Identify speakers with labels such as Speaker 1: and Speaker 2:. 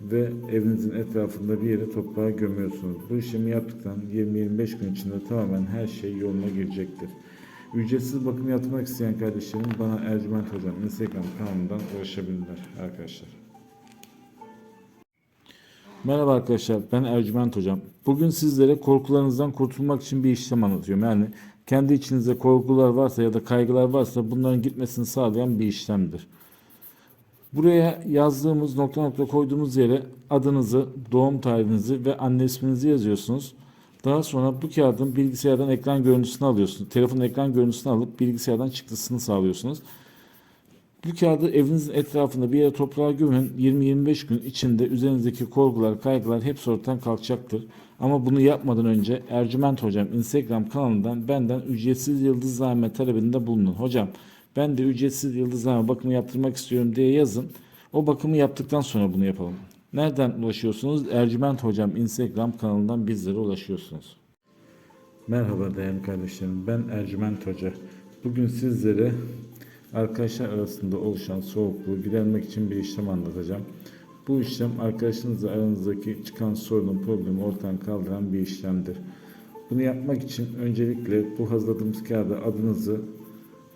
Speaker 1: ve evinizin etrafında bir yere toprağa gömüyorsunuz. Bu işlemi yaptıktan 20-25 gün içinde tamamen her şey yoluna girecektir. Ücretsiz bakım yaptırmak isteyen kardeşlerim bana Ercüment Hocam Instagram kanalından ulaşabilirler arkadaşlar. Merhaba arkadaşlar ben Ercüment Hocam. Bugün sizlere korkularınızdan kurtulmak için bir işlem anlatıyorum. Yani kendi içinizde korkular varsa ya da kaygılar varsa bunların gitmesini sağlayan bir işlemdir. Buraya yazdığımız nokta nokta koyduğumuz yere adınızı, doğum tarihinizi ve anne isminizi yazıyorsunuz. Daha sonra bu kağıdın bilgisayardan ekran görüntüsünü alıyorsunuz. Telefonun ekran görüntüsünü alıp bilgisayardan çıktısını sağlıyorsunuz. Bu kağıdı evinizin etrafında bir yere toprağa gömün. 20-25 gün içinde üzerinizdeki korkular, kaygılar hepsi ortadan kalkacaktır. Ama bunu yapmadan önce Ercüment Hocam Instagram kanalından benden ücretsiz yıldızlame talebinde bulunun. Hocam ben de ücretsiz yıldızlame bakımı yaptırmak istiyorum diye yazın. O bakımı yaptıktan sonra bunu yapalım. Nereden ulaşıyorsunuz? Ercüment Hocam Instagram kanalından bizlere ulaşıyorsunuz. Merhaba değerli kardeşlerim. Ben Ercüment Hoca. Bugün sizlere arkadaşlar arasında oluşan soğukluğu gidermek için bir işlem anlatacağım. Bu işlem arkadaşınızla aranızdaki çıkan sorunun problemi ortadan kaldıran bir işlemdir. Bunu yapmak için öncelikle bu hazırladığımız kağıda adınızı,